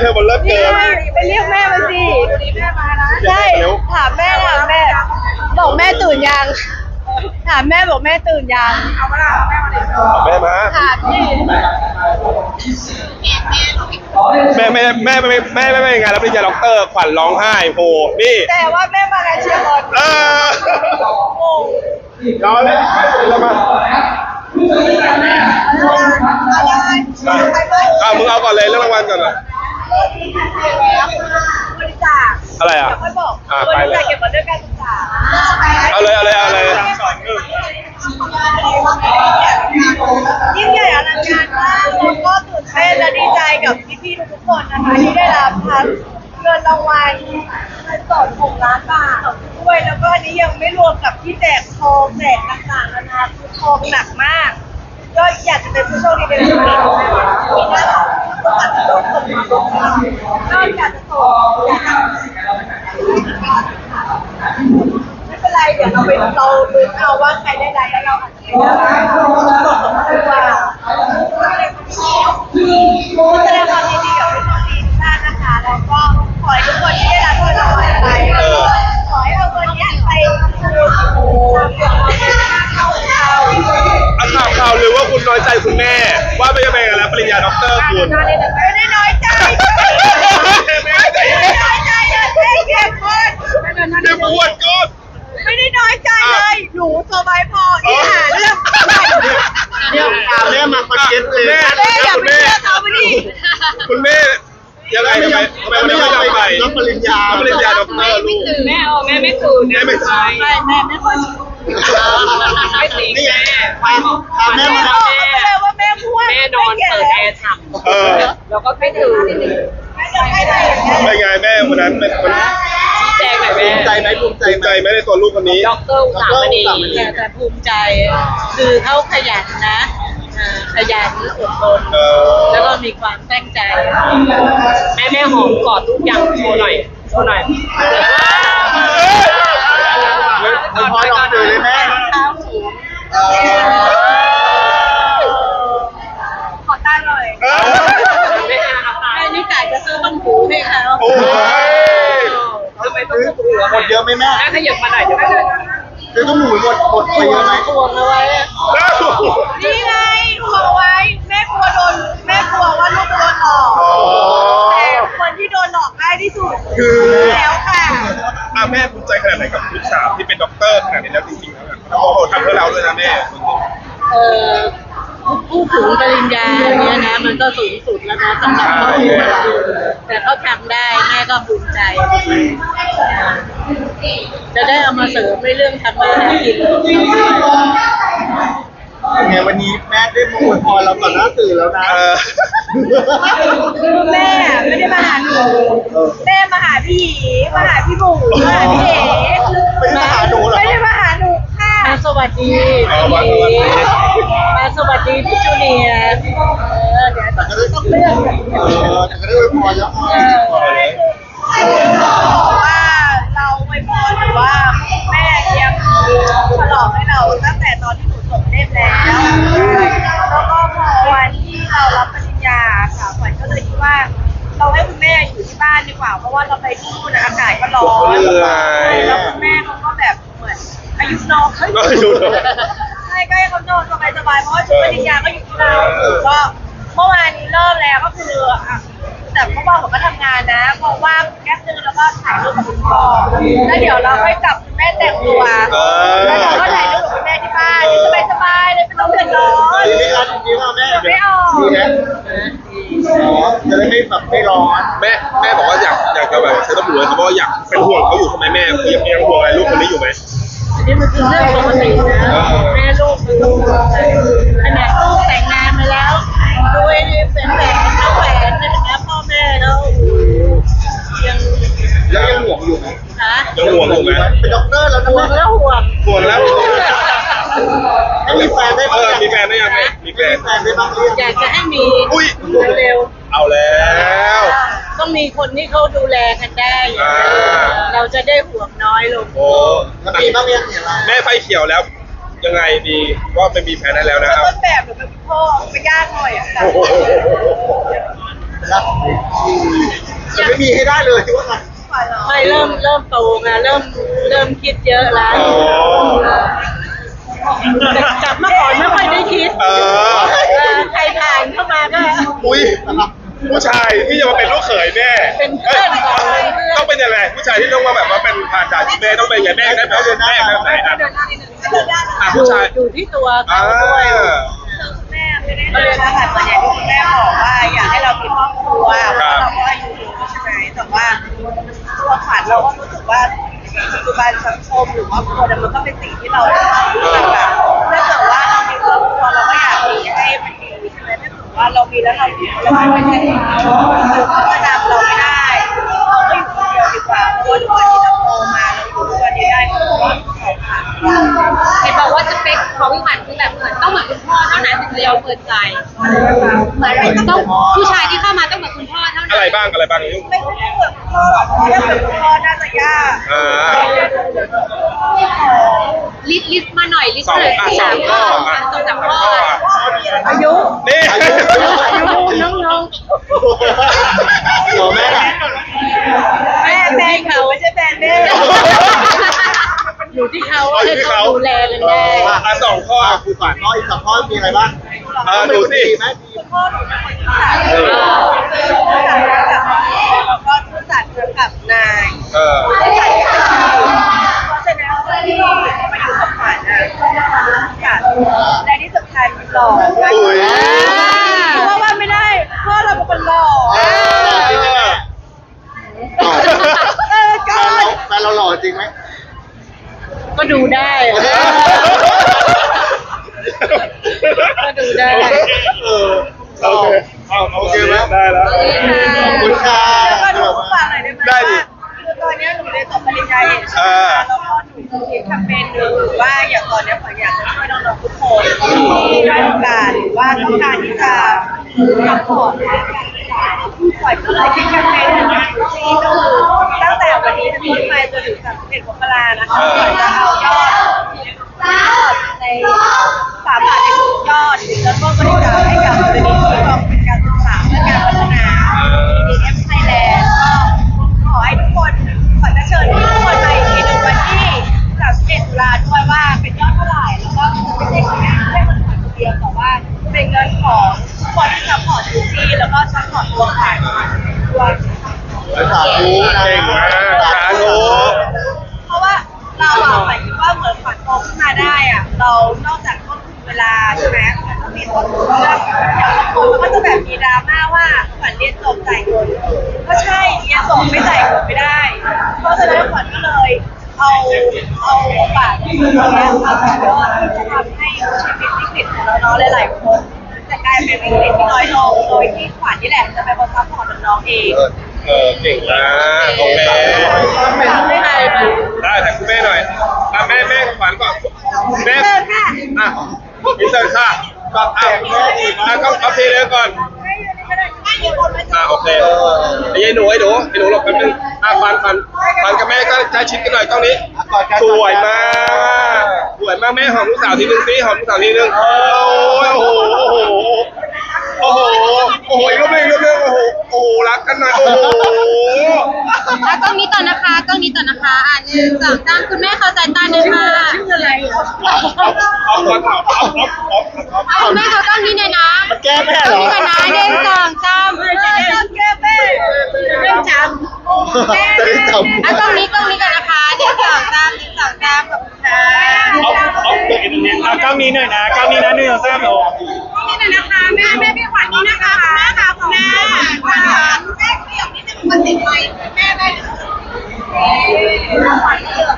เธอบนเลิศนี่เกินไงไปเรียกแม่มาสิแม่มานะใช่ถามแม่ถามแม่ บอกแม่ตื่นยัง ถามแม่บอกแม่ตื่นยังเอามาละแม่มาเลยแม่มาถามที่แม่แม่แม่แม่แม่แม่แม่งานรับปริญญาด็อกเตอร์ขวัญร้องไห้โหนี่แต่ว่าแม่มางานเชียร์บอลเออโอ้รอเลยเรามาอะไรเอามึงเอาก่อนเลยเรื่องรางวัลก่อนเลย บริจาคอะไรอะเดี๋ยวค่อยบอกอะบไปริเลจายคเก็บไว้ด้วยการศึกษาเอาเลยเอาเลยเอาเลยยิ่งใหญ่อลังการมากแล้วก็ตื่นเต้นและดีใจกับพี่ๆทุกๆคนนะคะที่ได้รับทั้งเงินรางวัลเงินสด6ล้านบาทด้วยแล้วก็อันนี้ยังไม่รวมกับที่แจกทองแจกต่างๆนานาคือทองหนักมาก ก็อยากจะเป็นผู้โชคดีเป็นคนมีหน้าที่ต้องการจะโดนคนมาบ อกว่ากจะส่งอยากจะไม่เป็นไรเดี๋ยวเราไปเราลุ้นเอาว่าใครได้ใดแล้วเราอาจจะไม่ได้ดีกว่าแสดงความยินดีกับผู้โชคดีทุกท่านนะคะแล้วก็ขอให้ทุกคนที่ได้รับเงินรางวัลไปขอให้เอาเงินนี้ไปเข้าเข้า อะข่าวข่าวหรือว่าคุณน้อยใจคุณแม่ ว่าไม่ได้ไงานรับปริญญาด็อกเตอร์คุณ ไม่ได้น้อยใจไม่ได้น้อยใจเลยเจ๊เก็บคน เดี๋ยวปวดก้น ไม่ได้น้อยใจเลยหนูสบายพอที่หาเรื่อง เนี่ยพาแม่มาคอนเทนต์เลยแม่ แม่อย่า คุณ ไป แม่ เชื่อเขาไปดิ คุณแม่ยังไงทำไมทำไมวันนี้ไม่ยอมไป รับปริญญา รับปริญญาด็อกเตอร์ลูก แม่เอาแม่ ไม่ตื่นแม่ไม่ใช่ไม่แม่ไม่ค่อยไม่ตีแม่พาพาแม่มาบอกเขาไปเลยว่าแม่พูดแม่นอนเปิดแอร์ฉ่เออำแล้วก็ไม่ตื่นไม่ได้อย่างเงี้ยเป็นไงแม่วันนั้นมันมันชี้แจงหน่อยแม่ภูมิใจไหมภูมิใจภูมิไหม ใจไหมในตัวลูกคนนี้ด็อกเตอร์อุตสามณีแต่แต่ภูมิใจ คือเขาขยันนะอ่อขยันอดทนเออแล้วก็มีความตั้งใจ แม่แม่หอมกอดทุกอย่างโชว์หน่อยโชว์หน่อย ไอ้พอลองดูเลยแม่เท้าสูงเออขอตั้งหน่อยเออแม่เอาตาแม่นี่กะจะซื้อต้นหูให้เขาโอ้ยทำไมต้องทุบหัวหมดเยอะไหมแม่แม่ขยับมาหน่อยเดี๋ยวแม่คือต้องหมุนหมดหมดไปเยอะไหมห่วงเอาไว้อะนี่ไงห่วงไว้ แม่กลัวโดน แม่กลัวว่าลูกโดนหลอกอ๋อแต่คนที่โดนหลอกง่ายที่สุดคือ แล้วค่ะอะแม่ภูมิใจขนาดไหนกับลูกสาวที่เป็นด็อกเตอร์ขนาดนี้แล้วจริงๆแล้วเนี่ยโอ้โหทำเพื่อเราด้วยนะแม่เออผู้ถึงปริญญาเนี่ยนะ มันก็สูงสุดแล้วนะสำหรับครอบครัวเราแต่เขาทำได้แม่ก็ภูมิใจ จะได้เอามาเสริมในเรื่องทำมาหากินของ เราด้วยเนี่ยวันนี้แม่ได้มาอวยพรเราต่อหน้าสื่อแล้วนะ เออ คือแม่ไม่ได้มาหาหนูแม่มาหาพี่หยีมาหาพี่หมูมาหาพี่เอ๋ไม่ได้มาหาหนูเหรอไม่ได้มาหาหนูค่ะมาสวัสดีเอามาสวัสดีมาสวัสดีพี่จูเนียร์เออเดี๋ยวแต่ก็ได้ต้องเลือกเออแต่ก็ได้อวยพรแล้วบอกว่าเราไว้พรหรือว่าแม่เลี้ยงฉลองให้เราตั้งแต่ตอนที่หนูจบ เล่มแล้ว แล้วก็พอวันที่เรารับปริญญาค่ะขวัญก็เลยคิดว่า เราให้คุณแม่อยู่ที่บ้านดีกว่า เพราะว่าเราไปที่นู่นนะอากาศก็ร้อนเหนื่อย แล้วคุณแม่เขาก็แบบเหมือนอายุน้อย ก็อยู่เนอะ ใช่ก็ให้เขานอนสบายๆเพราะว่าชุดปริญญาก็อยู่ที่เราก็เมื่อวานนี้เริ่มแล้วก็คืออะแต่เมื่อวานผมก็ทำงานนะเพราะว่าแป๊บนึงแล้วก็ถ่ายรูปกับคุณพ่อแล้วเดี๋ยวเราค่อยกลับคุณแม่แต่งตัวเออแล้วเราก็ถ่าย รูปกับคุณแม่ที่บ้านสบายๆเลยไม่ต้องเดือดร้อนดีไหมครับดีไหมแม่ไม่ออกดีนะอ๋อจะได้ไม่แบบไม่ร้อนแม่แม่บอกว่าอยากอยากจะแบบใช้ตำรวจเขาบอกว่าอยากเป็นห่วงเขาอยู่ทำไมแม่ยังยังห่วงอะไรลูกคนนี้อยู่ไหม อันนี้มันคือเรื่องปกตินะแม่ลูกมันต้องห่วงกันขนาดลูกแต่งงานมาแล้วดูไอ้นี่เป็นแหวนน้าแหวนนี่นะพ่อแม่แล้วโอ้โหยังแล้วยังห่วงอยู่ไหมหายังห่วงอยู่ไหมเป็นด็อกเตอร์แล้วนะห่วแม่งแล้วห่วงห่วงแล้วให้มีแฟนได้เอบ้างอมีแฟนได้ยังแม่มีแฟน แฟนได้บ้างหรืออยังยากจะให้มีอุ้ยเร็วเอาแล้ว ๆต้องมีคนที่เขาดูแลกันได้ อ่า เราจะได้ห่วงน้อยลง โอ้แล้วมีบ้างยังเนี่ยเราแม่ไฟเขียวแล้ว ยังไงดีว่าไม่มีแฟนได้แล้วนะครับ ต้นแบบหรือเป็นพ่อมันยากหน่อยอะโอ้โหแล้วจะไม่มีให้ได้เลยว่าไงไม่เริ่มเริ่มโตไงเริ่มเริ่มคิดเยอะแล้วอ๋อแต่ จากเมื่อก่อนไม่ค่อยได้คิดเออ เออใครผ่านเข้ามาก็ อุ้ยผู้ชายที่จะมาเป็นลูกเขยแม่เป็นเพื่อนเอ้ยต้องเป็นยังไงผู้ชายที่ต้องมาแบบว่าเป็นผ่านจากแม่ต้องเป็นยังไงแม่ได้แบบแม่แบบไหนอะอะดูผู้ชายดูที่ตัวอ่าเขาด้วยแม่ไม่ได้เลยนะคะส่วนใหญ่ที่คุณแม่บอกว่าอยากให้เรามีครอบครัวเพราะเราก็อายุเยอะใช่ไหมแต่ว่าตัวขวัญเราก็รู้สึกว่า ปัจจุบันสังคมหรือว่าคนมันก็เป็นสิ่งที่เราต้องรู้จักอะถ้าเกิดว่าเรามีครอบครัวเราก็อยากมีให้มันดีใช่ไหมถ้าเกิดว่าเรามีแล้วเราอยู่แล้วมันไม่ใช่เขาหรือเขาจะนำเราไม่ได้เราก็อยู่คนเดียวดีกว่าเพราะว่าทุกวันที่เราโตมาเราอยู่ทุกวันนี้ได้เพราะว่าเขาผ่านเห็นบอกว่าสเปคของพี่ขวัญคือแบบเหมือนต้องเหมือนคุณพ่อเท่านั้นถึงจะยอมเปิดใจเหมือนต้องผู้ชายที่เข้ามาต้อง อนคุณพ่อเท่านั้นอะไรบ้างอะไรบ้างไม่ใช่เหมือนพ่อหรอกเพราะถ้าเป็นพ่อน่าจะยากอ่าลิสต์ลิสต์มาหน่อยลิสต์สองมาหน่อยอะสี่สองข้ออะอะสองสามสองข้อข้ออะอายุนี่อายุอายุน้องหรอแม่ล่ะแม่แม่เขาไม่ใช่แฟนแม่ๆอยู่ที่เขาให้เขาดูแลกันได้อะสองข้ออะคุณฝันข้ออีกสองข้อมีอะไรบ้างเออดูสิ ดีไหมดีคุณพ่อหนูเป็นคนที่สามซื่อสัตย์กับแล้วก็ซื่อสัตย์กับนาย เออ ซื่อสัตย์กับชีวิตเพราะฉะนั้นที่มาอยู่กับขวัญอะค่ะและที่สำคัญหล่อด้วย อุ้ย เพราะว่าไม่ได้พ่อเราเป็นคนหล่อ เออ ต่อ เออ แฟ ก็ นเราแฟนเราหล่อจริงไหม ก็ ดูได้ก็ดูได้ เออโอเคเอาโอเคไหมได้แล้วขอบคุณค่ะ แล้วก็หนูฝากหน่อยได้ไหมได้ดิว่าคือตอนเนี้ยหนูเรียนจบปริญญาเอกใช่ไหมอ่า คะแล้วก็หนูคิดแคมเปญหนึ่งว่าอย่างตอนเนี้ยขวัญอยากจะช่วยน้องๆทุกคนที่ได้อยโอกาสหรือว่าต้องการที่จะซัพพอร์ตด้านการศึกษาขวัญก็เลยคิดแคมเปญหนึ่งที่ก็คือตั้งแต่วั นนี้เป็นต้นไปจนถึง31มกรานะคะขวัญจะเอายอดยอดในสามบาทในทุกยอดแล้วก็บริจาคให้กับมูลนิธิกองทุนการศึกษาเพื่อการพัฒนา DDF Thailand ก็ขอให้ทุกคนขอจะเชิญทุกคนมาอีกทีหนึ่งวันที่31ตุลาด้วยว่าเป็นยอดเท่าไหร่แล้วก็ไม่ใช่แค่แค่คนคนเดียวแต่ว่าเป็นเงินของทุกคนที่ซัพพอร์ตทุกที่แล้วก็ซัพพอร์ตตัวขวัญด้วย สาธุนะเก่งม มาได้อะเรานอกจากต้นทุนเวลาใช่ไหมมันก็มีต้นทุนเรื่องอย่างบางคนมันก็จะแบบมีดราม่าว่าขวัญเรียนจบจ่ายเงินก็ใช่เรียนจบไม่จ่ายเงินไม่ได้ เพราะฉะนั้นขวัญก็เลย เอาเอาโอกาสตรงนี้มาต่อยอดที่จะทำให้ชีวิตวิกฤตของน้องๆหลายๆคนจะกลายเป็นวิกฤตที่น้อยลงโดยที่ขวัญนี่แหละจะเป็นคนซัพพอร์ตน้องๆเอง เออเก่งมากโอเคเป็นไม่ได้มาได้แต่คุณแม่หน่อยอะแม่แม่ขวัญก่อนแม่ค่ะอะอินเตอร์ค่ะก็อะอะก็เอาทีเดียวก่อนอะโอเคไอ้ยายหนูไอ้หนูไอ้หนูหลบแป๊บนึงอะฟันฟันฟันกับแม่ก็ใกล้ชิดกันหน่อยกล้องนี้สวยมากสวยมากแม่หอมลูกสาวทีนึงสิหอมลูกสาวทีนึงโอ้ยโอ้โหโอ้โห โอ้โหอีกรูปหนึงรูปหนึงโอ้โหโอ้โหรักกันหน่อยโอ้โหอะกล้องนี้ต่อนะคะกล้องนี้ต่อนะคะอะหนึ่งสองสามคุณแม่เข้าใจตาหนึ่งค่ะชื่ออะไรเอาก่อนเอาเอาเอาเอาเอาเอาคุณแม่เขากล้องนี้หน่อยนะมันแก้แม่กเหรองอ นี้ก่อนนะหนึ่งสองสามเดินแก้เป้เรื่องจจะได้จำ อะกล้องนี้กล้องนี้ก่อนนะคะหนึ่งสองสามหนึ่งสองสามขอบคุณค่ะเอาเอาตัวเองตรงนี้ เอาก้าวนี้หน่อยนะก้าวนี้นะหนึ่งสองสามโอ้ นี่หน่อยนะคะแม่แม่พี่ขวัญนี่นะคะแม่ค่ะคุณแม่ขวัญแม่เปรี้ยว นิดนึงมันติดไมแม่แม่ขวั